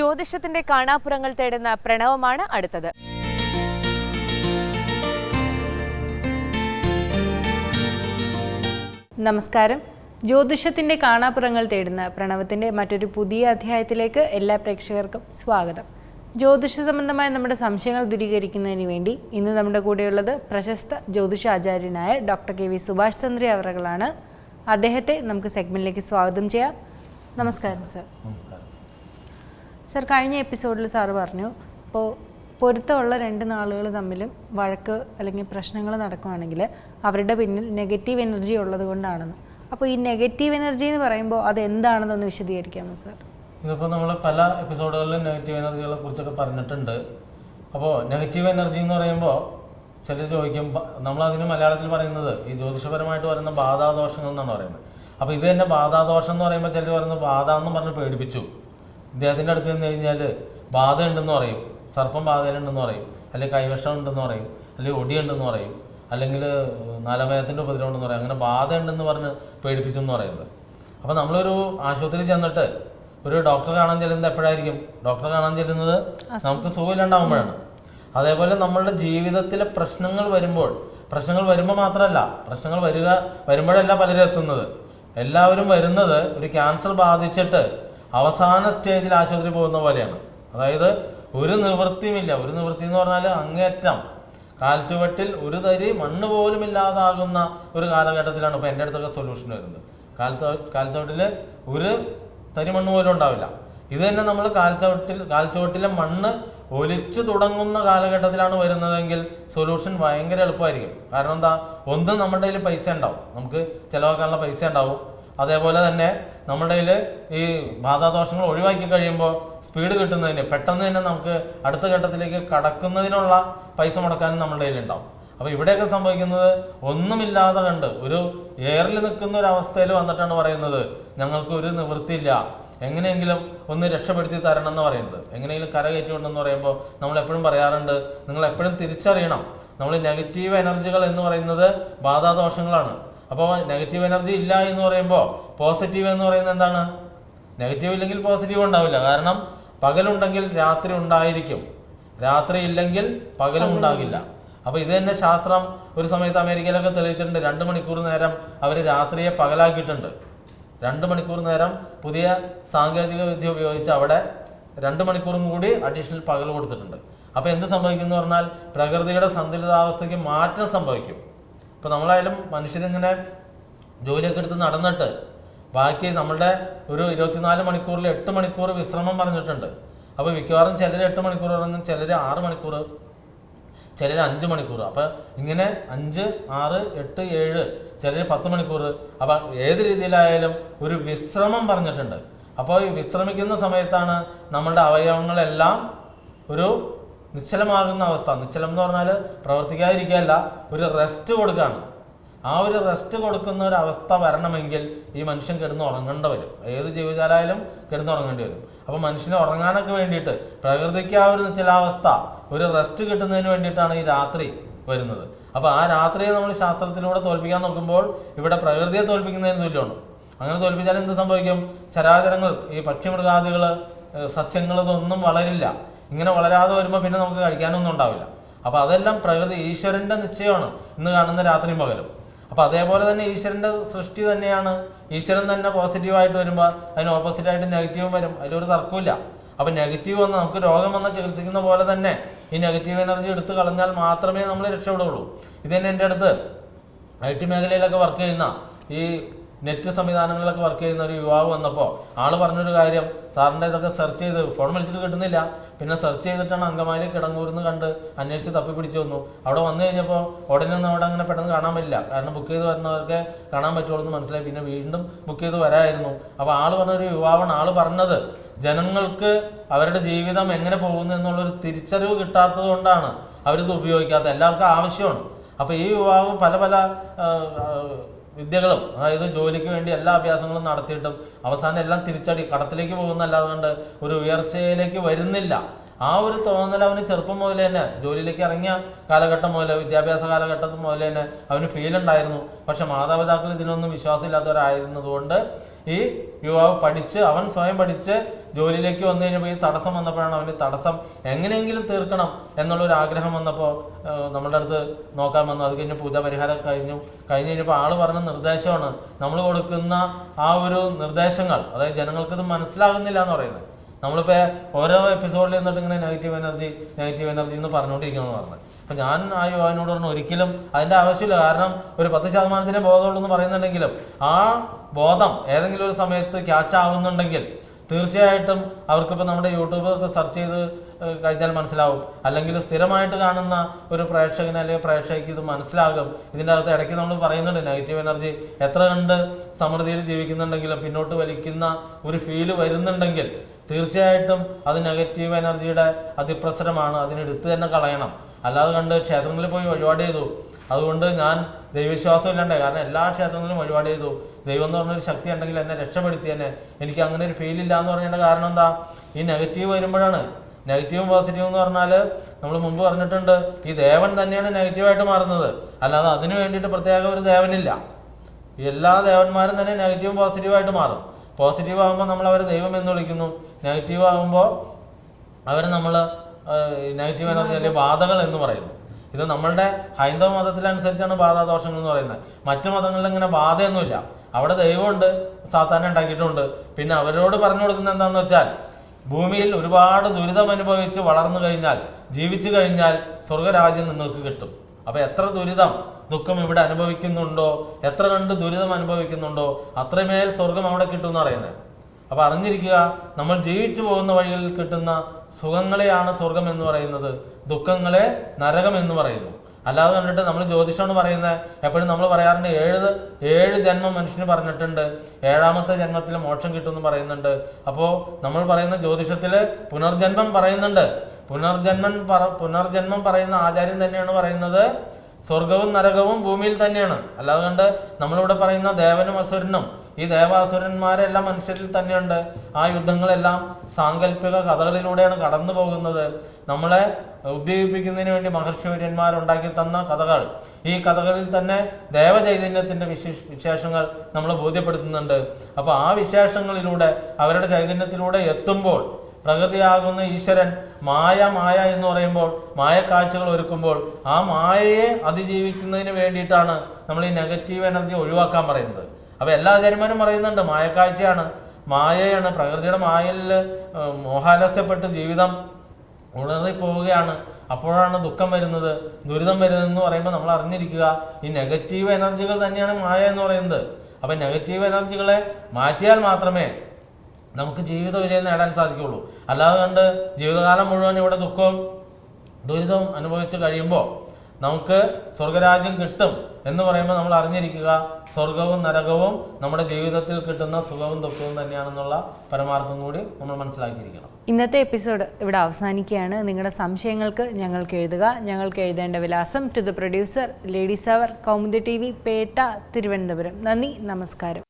ജ്യോതിഷത്തിന്റെ കാണാപ്പുറങ്ങൾ തേടുന്ന പ്രണവമാണ് അടുത്തത്. നമസ്കാരം. ജ്യോതിഷത്തിന്റെ കാണാപ്പുറങ്ങൾ തേടുന്ന പ്രണവത്തിന്റെ മറ്റൊരു പുതിയ അധ്യായത്തിലേക്ക് എല്ലാ പ്രേക്ഷകർക്കും സ്വാഗതം. ജ്യോതിഷ സംബന്ധമായ നമ്മുടെ സംശയങ്ങൾ ദൂരീകരിക്കുന്നതിന് വേണ്ടി ഇന്ന് നമ്മുടെ കൂടെയുള്ളത് പ്രശസ്ത ജ്യോതിഷാചാര്യനായ doctor K V Subhash Chandra അവറുകളാണ്. അദ്ദേഹത്തെ നമുക്ക് സെഗ്മെന്റിലേക്ക് സ്വാഗതം ചെയ്യാം. നമസ്കാരം സർ. നമസ്കാരം. സർ കഴിഞ്ഞ എപ്പിസോഡിൽ സാറ് പറഞ്ഞു ഇപ്പോൾ പൊരുത്തമുള്ള രണ്ട് നാളുകൾ തമ്മിലും വഴക്ക് അല്ലെങ്കിൽ പ്രശ്നങ്ങൾ നടക്കുകയാണെങ്കിൽ അവരുടെ പിന്നിൽ നെഗറ്റീവ് എനർജി ഉള്ളത് കൊണ്ടാണെന്ന്. അപ്പോൾ ഈ നെഗറ്റീവ് എനർജി എന്ന് പറയുമ്പോൾ അത് എന്താണെന്നൊന്ന് വിശദീകരിക്കാമോ സാർ? ഇതിപ്പോൾ നമ്മൾ പല എപ്പിസോഡുകളിലും നെഗറ്റീവ് എനർജികളെ കുറിച്ചൊക്കെ പറഞ്ഞിട്ടുണ്ട്. അപ്പോൾ നെഗറ്റീവ് എനർജി എന്ന് പറയുമ്പോൾ ചിലർ ചോദിക്കും നമ്മളതിന് മലയാളത്തിൽ പറയുന്നത് ഈ ജ്യോതിഷപരമായിട്ട് പറയുന്ന ബാധാദോഷങ്ങൾ എന്നാണ് പറയുന്നത്. അപ്പോൾ ഇത് തന്നെ ബാധാദോഷം എന്ന് പറയുമ്പോൾ ചിലർ പറയുന്നത് ബാധ എന്ന് പറഞ്ഞ് പേടിപ്പിച്ചു. ഇദ്ദേഹത്തിന്റെ അടുത്ത് നിന്ന് കഴിഞ്ഞാൽ ബാധ ഉണ്ടെന്ന് പറയും. സർപ്പം ബാധയിലുണ്ടെന്ന് പറയും. അല്ലെങ്കിൽ കൈവശം ഉണ്ടെന്ന് പറയും. അല്ലെങ്കിൽ ഒടിയുണ്ടെന്ന് പറയും. അല്ലെങ്കിൽ നാലമയത്തിന്റെ ഉപദ്രവം ഉണ്ടെന്ന് പറയും. അങ്ങനെ ബാധ ഉണ്ടെന്ന് പറഞ്ഞ് പേടിപ്പിച്ചു എന്ന് പറയുന്നത്. അപ്പോൾ നമ്മളൊരു ആശുപത്രിയിൽ ചെന്നിട്ട് ഒരു ഡോക്ടറെ കാണാൻ ചെല്ലുന്നത് എപ്പോഴായിരിക്കും? ഡോക്ടറെ കാണാൻ ചെല്ലുന്നത് നമുക്ക് സുഖമില്ലാണ്ടാവുമ്പോഴാണ്. അതേപോലെ നമ്മളുടെ ജീവിതത്തിലെ പ്രശ്നങ്ങൾ വരുമ്പോൾ പ്രശ്നങ്ങൾ വരുമ്പോൾ മാത്രമല്ല പ്രശ്നങ്ങൾ വരിക വരുമ്പോഴല്ല പലരും എത്തുന്നത്. എല്ലാവരും വരുന്നത് ഒരു ക്യാൻസർ ബാധിച്ചിട്ട് അവസാന സ്റ്റേജിൽ ആശുപത്രി പോകുന്ന പോലെയാണ്. അതായത് ഒരു നിവൃത്തിയുമില്ല. ഒരു നിവൃത്തി എന്ന് പറഞ്ഞാൽ അങ്ങേറ്റം കാൽച്ചുവട്ടിൽ ഒരു തരി മണ്ണ് പോലും ഇല്ലാതാകുന്ന ഒരു കാലഘട്ടത്തിലാണ് ഇപ്പോൾ എന്റെ അടുത്തൊക്കെ സൊല്യൂഷൻ വരുന്നത്. കാൽച്ച കാൽച്ചുവട്ടിൽ ഒരു തരി മണ്ണ് പോലും ഉണ്ടാവില്ല. ഇത് തന്നെ നമ്മൾ കാൽച്ചുവട്ടിൽ കാൽച്ചുവട്ടിലെ മണ്ണ് ഒലിച്ചു തുടങ്ങുന്ന കാലഘട്ടത്തിലാണ് വരുന്നതെങ്കിൽ സൊല്യൂഷൻ ഭയങ്കര എളുപ്പമായിരിക്കും. കാരണം എന്താ? ഒന്നും നമ്മുടെ കയ്യിൽ പൈസ ഉണ്ടാവും. നമുക്ക് ചിലവാക്കാനുള്ള പൈസ ഉണ്ടാവും. അതേപോലെ തന്നെ നമ്മുടെ ഈ ബാധാദോഷങ്ങൾ ഒഴിവാക്കി കഴിയുമ്പോൾ സ്പീഡ് കിട്ടുന്നതിന് പെട്ടെന്ന് തന്നെ നമുക്ക് അടുത്ത ഘട്ടത്തിലേക്ക് കടക്കുന്നതിനുള്ള പൈസ മുടക്കാനും നമ്മുടെ കയ്യിലുണ്ടാവും. അപ്പോൾ ഇവിടെയൊക്കെ സംഭവിക്കുന്നത് ഒന്നുമില്ലാതെ കണ്ട് ഒരു എയറിൽ നിൽക്കുന്ന ഒരു അവസ്ഥയിൽ വന്നിട്ടാണ് പറയുന്നത് ഞങ്ങൾക്ക് ഒരു നിവൃത്തിയില്ല. എങ്ങനെയെങ്കിലും ഒന്ന് രക്ഷപ്പെടുത്തി തരണം എന്ന് പറയുന്നത്. എങ്ങനെയെങ്കിലും കര കയറ്റിക്കൊണ്ടെന്ന് പറയുമ്പോൾ നമ്മൾ എപ്പോഴും പറയാറുണ്ട് നിങ്ങൾ എപ്പോഴും തിരിച്ചറിയണം. നമ്മൾ നെഗറ്റീവ് എനർജികൾ എന്ന് പറയുന്നത് ബാധാദോഷങ്ങളാണ്. അപ്പോൾ നെഗറ്റീവ് എനർജി ഇല്ല എന്ന് പറയുമ്പോൾ പോസിറ്റീവ് എന്ന് പറയുന്നത് എന്താണ്? നെഗറ്റീവ് ഇല്ലെങ്കിൽ പോസിറ്റീവ് ഉണ്ടാവില്ല. കാരണം പകലുണ്ടെങ്കിൽ രാത്രി ഉണ്ടായിരിക്കും. രാത്രി ഇല്ലെങ്കിൽ പകലും ഉണ്ടാകില്ല. അപ്പൊ ഇത് തന്നെ ശാസ്ത്രം ഒരു സമയത്ത് അമേരിക്കയിലൊക്കെ തെളിയിച്ചിട്ടുണ്ട്. രണ്ട് മണിക്കൂർ നേരം അവർ രാത്രിയെ പകലാക്കിയിട്ടുണ്ട്. രണ്ട് മണിക്കൂർ നേരം പുതിയ സാങ്കേതിക വിദ്യ ഉപയോഗിച്ച് അവിടെ രണ്ട് മണിക്കൂറും കൂടി അഡീഷണൽ പകൽ കൊടുത്തിട്ടുണ്ട്. അപ്പൊ എന്ത് സംഭവിക്കും എന്ന് പറഞ്ഞാൽ പ്രകൃതിയുടെ സന്തുലിതാവസ്ഥയ്ക്ക് മാറ്റം സംഭവിക്കും. ഇപ്പൊ നമ്മളായാലും മനുഷ്യരിങ്ങനെ ജോലിയൊക്കെ എടുത്ത് നടന്നിട്ട് ബാക്കി നമ്മളുടെ ഒരു ഇരുപത്തിനാല് മണിക്കൂറിൽ എട്ട് മണിക്കൂർ വിശ്രമം പറഞ്ഞിട്ടുണ്ട്. അപ്പോൾ മിക്കവാറും ചിലർ എട്ട് മണിക്കൂർ ഉറങ്ങും ചിലർ ആറ് മണിക്കൂർ ചിലർ അഞ്ച് മണിക്കൂർ. അപ്പോൾ ഇങ്ങനെ അഞ്ച് ആറ് എട്ട് ഏഴ് ചിലർ പത്ത് മണിക്കൂർ. അപ്പോൾ ഏത് രീതിയിലായാലും ഒരു വിശ്രമം പറഞ്ഞിട്ടുണ്ട്. അപ്പോൾ ഈ വിശ്രമിക്കുന്ന സമയത്താണ് നമ്മളുടെ അവയവങ്ങളെല്ലാം ഒരു നിശ്ചലമാകുന്ന അവസ്ഥ. നിശ്ചലം എന്ന് പറഞ്ഞാൽ പ്രവർത്തിക്കാതിരിക്കുകയല്ല ഒരു റെസ്റ്റ് കൊടുക്കുകയാണ്. ആ ഒരു റെസ്റ്റ് കൊടുക്കുന്ന ഒരു അവസ്ഥ വരണമെങ്കിൽ ഈ മനുഷ്യൻ കിടന്ന് ഉറങ്ങേണ്ട വരും. ഏത് ജീവജാലായാലും കിടന്ന് ഉറങ്ങേണ്ടി വരും. അപ്പോൾ മനുഷ്യനെ ഉറങ്ങാനൊക്കെ വേണ്ടിയിട്ട് പ്രകൃതിക്ക് ആ ഒരു നിശ്ചലാവസ്ഥ ഒരു റെസ്റ്റ് കിട്ടുന്നതിന് വേണ്ടിയിട്ടാണ് ഈ രാത്രി വരുന്നത്. അപ്പോൾ ആ രാത്രിയെ നമ്മൾ ശാസ്ത്രത്തിലൂടെ തോൽപ്പിക്കാൻ നോക്കുമ്പോൾ ഇവിടെ പ്രകൃതിയെ തോൽപ്പിക്കുന്നതിന് തുല്യമാണ്. അങ്ങനെ തോൽപ്പിച്ചാൽ എന്ത് സംഭവിക്കും? ചരാചരങ്ങൾ ഈ പക്ഷിമൃഗാദികൾ സസ്യങ്ങൾ ഇതൊന്നും വളരില്ല. ഇങ്ങനെ വളരാതെ വരുമ്പോൾ പിന്നെ നമുക്ക് കഴിക്കാനൊന്നും ഉണ്ടാവില്ല. അപ്പോൾ അതെല്ലാം പ്രകൃതി ഈശ്വരന്റെ നിശ്ചയമാണ്. ഇന്ന് കാണുന്ന രാത്രിയും പകലും. അപ്പോൾ അതേപോലെ തന്നെ ഈശ്വരന്റെ സൃഷ്ടി തന്നെയാണ്. ഈശ്വരൻ തന്നെ പോസിറ്റീവായിട്ട് വരുമ്പോൾ അതിന് ഓപ്പോസിറ്റായിട്ട് നെഗറ്റീവും വരും. അതിലൊരു തർക്കമില്ല അപ്പോൾ നെഗറ്റീവ് വന്ന് നമുക്ക് രോഗം വന്ന് ചികിത്സിക്കുന്ന പോലെ തന്നെ ഈ നെഗറ്റീവ് എനർജി എടുത്തു കളഞ്ഞാൽ മാത്രമേ നമ്മൾ രക്ഷപ്പെടുകയുള്ളൂ. ഇത് തന്നെ എന്റെ അടുത്ത് ഐ ടി മേഖലയിലൊക്കെ വർക്ക് ചെയ്യുന്ന ഈ നെറ്റ് സംവിധാനങ്ങളിലൊക്കെ വർക്ക് ചെയ്യുന്ന ഒരു യുവാവ് വന്നപ്പോൾ ആൾ പറഞ്ഞൊരു കാര്യം സാറിന്റെ ഇതൊക്കെ സെർച്ച് ചെയ്ത് ഫോൺ വിളിച്ചിട്ട് കിട്ടുന്നില്ല. പിന്നെ സെർച്ച് ചെയ്തിട്ടാണ് അങ്കമാലി കിടങ്ങൂർന്ന് കണ്ട് അന്വേഷിച്ച് തപ്പി പിടിച്ചു വന്നു. അവിടെ വന്നു കഴിഞ്ഞപ്പോൾ ഉടനെ ഒന്നും അവിടെ അങ്ങനെ പെട്ടെന്ന് കാണാൻ പറ്റില്ല. കാരണം ബുക്ക് ചെയ്ത് വരുന്നവർക്ക് കാണാൻ പറ്റുള്ളൂ എന്ന് മനസ്സിലായി. പിന്നെ വീണ്ടും ബുക്ക് ചെയ്ത് വരായിരുന്നു. അപ്പോൾ ആൾ പറഞ്ഞൊരു യുവാവാണ് ആൾ പറഞ്ഞത്. ജനങ്ങൾക്ക് അവരുടെ ജീവിതം എങ്ങനെ പോകുന്നു എന്നുള്ളൊരു തിരിച്ചറിവ് കിട്ടാത്തത് കൊണ്ടാണ് അവരിത് ഉപയോഗിക്കാത്തത്. എല്ലാവർക്കും ആവശ്യമാണ്. അപ്പോൾ ഈ യുവാവ് പല പല വിദ്യകളും അതായത് ജോലിക്ക് വേണ്ടി എല്ലാ അഭ്യാസങ്ങളും നടത്തിയിട്ടും അവസാനം എല്ലാം തിരിച്ചടി കടത്തിലേക്ക് പോകുന്നല്ലാതെ ഒരു ഉയർച്ചയിലേക്ക് വരുന്നില്ല. ആ ഒരു തോന്നൽ അവന് ചെറുപ്പം മുതൽ തന്നെ. ജോലിയിലേക്ക് ഇറങ്ങിയ കാലഘട്ടം മുതൽ വിദ്യാഭ്യാസ കാലഘട്ടം മുതൽ തന്നെ അവന് ഫീൽ ഉണ്ടായിരുന്നു. പക്ഷെ മാതാപിതാക്കൾ ഇതിനൊന്നും വിശ്വാസമില്ലാത്തവരായിരുന്നതുകൊണ്ട് ഈ യുവാവ് പഠിച്ച് അവൻ സ്വയം പഠിച്ച് ജോലിയിലേക്ക് വന്നു കഴിഞ്ഞപ്പോൾ ഈ തടസ്സം വന്നപ്പോഴാണ് അവന് തടസ്സം എങ്ങനെയെങ്കിലും തീർക്കണം എന്നുള്ളൊരു ആഗ്രഹം വന്നപ്പോൾ നമ്മളുടെ അടുത്ത് നോക്കാൻ വന്നു. അത് കഴിഞ്ഞ് പൂജ പരിഹാരം കഴിഞ്ഞു. കഴിഞ്ഞ് കഴിഞ്ഞപ്പോൾ ആൾ പറഞ്ഞ നിർദ്ദേശമാണ്. നമ്മൾ കൊടുക്കുന്ന ആ ഒരു നിർദ്ദേശങ്ങൾ അതായത് ജനങ്ങൾക്കത് മനസ്സിലാകുന്നില്ല എന്ന് പറയുന്നത്. നമ്മളിപ്പോൾ ഓരോ എപ്പിസോഡിൽ നിന്നിട്ട് ഇങ്ങനെ നെഗറ്റീവ് എനർജി നെഗറ്റീവ് എനർജി എന്ന് പറഞ്ഞുകൊണ്ടിരിക്കണമെന്ന് പറഞ്ഞു. അപ്പം ഞാൻ ആ യുവാവിനോട് പറഞ്ഞു ഒരിക്കലും അതിന്റെ ആവശ്യമില്ല. കാരണം ഒരു പത്ത് ശതമാനത്തിന്റെ ബോധമുള്ളൂ എന്ന് പറയുന്നുണ്ടെങ്കിലും ആ ബോധം ഏതെങ്കിലും ഒരു സമയത്ത് ക്യാച്ച് ആവുന്നുണ്ടെങ്കിൽ തീർച്ചയായിട്ടും അവർക്കിപ്പോൾ നമ്മുടെ യൂട്യൂബൊക്കെ സെർച്ച് ചെയ്ത് കഴിഞ്ഞാൽ മനസ്സിലാവും. അല്ലെങ്കിൽ സ്ഥിരമായിട്ട് കാണുന്ന ഒരു പ്രേക്ഷകന് അല്ലെങ്കിൽ പ്രേക്ഷകയ്ക്ക് ഇത് മനസ്സിലാകും. ഇതിന്റെ അകത്ത് ഇടയ്ക്ക് നമ്മൾ പറയുന്നുണ്ട് നെഗറ്റീവ് എനർജി എത്ര കണ്ട് സമൃദ്ധിയിൽ ജീവിക്കുന്നുണ്ടെങ്കിലും പിന്നോട്ട് വലിക്കുന്ന ഒരു ഫീൽ വരുന്നുണ്ടെങ്കിൽ തീർച്ചയായിട്ടും അത് നെഗറ്റീവ് എനർജിയുടെ അതിപ്രസരമാണ്. അതിനെടുത്ത് തന്നെ കളയണം. അല്ലാതെ കണ്ട് ക്ഷേത്രങ്ങളിൽ പോയി വഴിപാട് ചെയ്തു. അതുകൊണ്ട് ഞാൻ ദൈവവിശ്വാസം ഇല്ലാണ്ട് കാരണം എല്ലാ ക്ഷേത്രങ്ങളിലും വഴിപാട് ചെയ്തു. ദൈവം എന്ന് പറഞ്ഞൊരു ശക്തി ഉണ്ടെങ്കിൽ എന്നെ രക്ഷപ്പെടുത്തി തന്നെ എനിക്ക് അങ്ങനെ ഒരു ഫീൽ ഇല്ല എന്ന് പറഞ്ഞതിന്റെ കാരണം എന്താ? ഈ നെഗറ്റീവ് വരുമ്പോഴാണ്. നെഗറ്റീവും പോസിറ്റീവും എന്ന് പറഞ്ഞാൽ നമ്മൾ മുമ്പ് പറഞ്ഞിട്ടുണ്ട് ഈ ദേവൻ തന്നെയാണ് നെഗറ്റീവായിട്ട് മാറുന്നത്. അല്ലാതെ അതിനു വേണ്ടിയിട്ട് പ്രത്യേക ഒരു ദേവനില്ല. എല്ലാ ദേവന്മാരും തന്നെ നെഗറ്റീവും പോസിറ്റീവായിട്ട് മാറും. പോസിറ്റീവ് ആകുമ്പോൾ നമ്മൾ അവരെ ദൈവം എന്ന് വിളിക്കുന്നു. നെഗറ്റീവ് ആകുമ്പോൾ അവരെ നമ്മൾ നെഗറ്റീവ് എന്ന് പറഞ്ഞാൽ ബാധകൾ എന്ന് പറയുന്നു. ഇത് നമ്മളുടെ ഹൈന്ദവ മതത്തിലനുസരിച്ചാണ് ബാധാദോഷങ്ങൾ എന്ന് പറയുന്നത്. മറ്റു മതങ്ങളിൽ ഇങ്ങനെ ബാധയൊന്നുമില്ല. അവിടെ ദൈവമുണ്ട് സാത്താൻ ഉണ്ടാക്കിയിട്ടുണ്ട്. പിന്നെ അവരോട് പറഞ്ഞു കൊടുക്കുന്നത് എന്താണെന്ന് വെച്ചാൽ ഭൂമിയിൽ ഒരുപാട് ദുരിതം അനുഭവിച്ച് വളർന്നു കഴിഞ്ഞാൽ ജീവിച്ചു കഴിഞ്ഞാൽ സ്വർഗരാജ്യം നിങ്ങൾക്ക് കിട്ടും. അപ്പൊ എത്ര ദുരിതം ദുഃഖം ഇവിടെ അനുഭവിക്കുന്നുണ്ടോ? എത്ര കണ്ട് ദുരിതം അനുഭവിക്കുന്നുണ്ടോ? അത്രമേൽ സ്വർഗം അവിടെ കിട്ടും എന്ന് പറയുന്നത്. അപ്പൊ അറിഞ്ഞിരിക്കുക നമ്മൾ ജീവിച്ചു പോകുന്ന വഴികളിൽ കിട്ടുന്ന സുഖങ്ങളെയാണ് സ്വർഗം എന്ന് പറയുന്നത്. ദുഃഖങ്ങളെ നരകം എന്ന് പറയുന്നു. അല്ലാതെ കണ്ടിട്ട് നമ്മൾ ജ്യോതിഷമാണ് പറയുന്നത്. എപ്പോഴും നമ്മൾ പറയാറുണ്ട് ഏഴ് ഏഴ് ജന്മം മനുഷ്യന് പറഞ്ഞിട്ടുണ്ട്. ഏഴാമത്തെ ജന്മത്തിൽ മോക്ഷം കിട്ടുമെന്ന് പറയുന്നുണ്ട്. അപ്പോൾ നമ്മൾ പറയുന്ന ജ്യോതിഷത്തിൽ പുനർജന്മം പറയുന്നുണ്ട്. പുനർജന്മം പറ പുനർജന്മം പറയുന്ന ആചാര്യൻ തന്നെയാണ് പറയുന്നത്. സ്വർഗവും നരകവും ഭൂമിയിൽ തന്നെയാണ്. അല്ലാതെ കണ്ട് നമ്മളിവിടെ പറയുന്ന ദേവനും അസുരനും ഈ ദേവാസുരന്മാരെല്ലാം മനുഷ്യരിൽ തന്നെയുണ്ട്. ആ യുദ്ധങ്ങളെല്ലാം സാങ്കല്പിക കഥകളിലൂടെയാണ് കടന്നു പോകുന്നത്. നമ്മളെ ഉദ്ദീപിപ്പിക്കുന്നതിന് വേണ്ടി മഹർഷിവര്യന്മാർ ഉണ്ടാക്കി തന്ന കഥകൾ. ഈ കഥകളിൽ തന്നെ ദേവചൈതന്യത്തിന്റെ വിശേഷ വിശേഷങ്ങൾ നമ്മൾ ബോധ്യപ്പെടുത്തുന്നുണ്ട്. അപ്പോൾ ആ വിശേഷങ്ങളിലൂടെ അവരുടെ ചൈതന്യത്തിലൂടെ എത്തുമ്പോൾ പ്രകൃതിയാകുന്ന ഈശ്വരൻ മായ മായ എന്ന് പറയുമ്പോൾ മായ കാഴ്ചകൾ ഒരുക്കുമ്പോൾ ആ മായയെ അതിജീവിക്കുന്നതിന് വേണ്ടിയിട്ടാണ് നമ്മൾ ഈ നെഗറ്റീവ് എനർജി ഒഴിവാക്കാൻ പറയുന്നത്. അപ്പോൾ എല്ലാ ആചാര്യന്മാരും പറയുന്നുണ്ട് മായക്കാഴ്ചയാണ് മായയാണ് പ്രകൃതിയുടെ മായയിൽ മോഹാലസ്യപ്പെട്ട് ജീവിതം ഉണറിപ്പോവുകയാണ് അപ്പോഴാണ് ദുഃഖം വരുന്നത് ദുരിതം വരുന്നതെന്ന് പറയുമ്പോൾ നമ്മൾ അറിഞ്ഞിരിക്കുക ഈ നെഗറ്റീവ് എനർജികൾ തന്നെയാണ് മായ എന്ന് പറയുന്നത്. അപ്പം നെഗറ്റീവ് എനർജികളെ മാറ്റിയാൽ മാത്രമേ നമുക്ക് ജീവിത വിജയം നേടാൻ സാധിക്കുള്ളൂ അല്ലാതെ കണ്ട് ജീവിതകാലം മുഴുവൻ ഇവിടെ ദുഃഖവും ദുരിതവും അനുഭവിച്ചു കഴിയുമ്പോൾ നമുക്ക് സ്വർഗരാജ്യം കിട്ടും എന്ന് പറയുമ്പോൾ നമ്മൾ അറിഞ്ഞിരിക്കുക സ്വർഗവും നരകവും നമ്മുടെ ജീവിതത്തിൽ കിട്ടുന്ന സുഖവും ദുഃഖവും തന്നെയാണെന്നുള്ള പരമാർത്ഥം കൂടി നമ്മൾ മനസ്സിലാക്കിയിരിക്കണം. ഇന്നത്തെ എപ്പിസോഡ് ഇവിടെ അവസാനിക്കുകയാണ്. നിങ്ങളുടെ സംശയങ്ങൾക്ക് ഞങ്ങൾക്ക് എഴുതുക. ഞങ്ങൾക്ക് എഴുതേണ്ട വിലാസം to the producer ladies hour Kaumudi T V Pettah Thiruvananthapuram. നന്ദി നമസ്കാരം.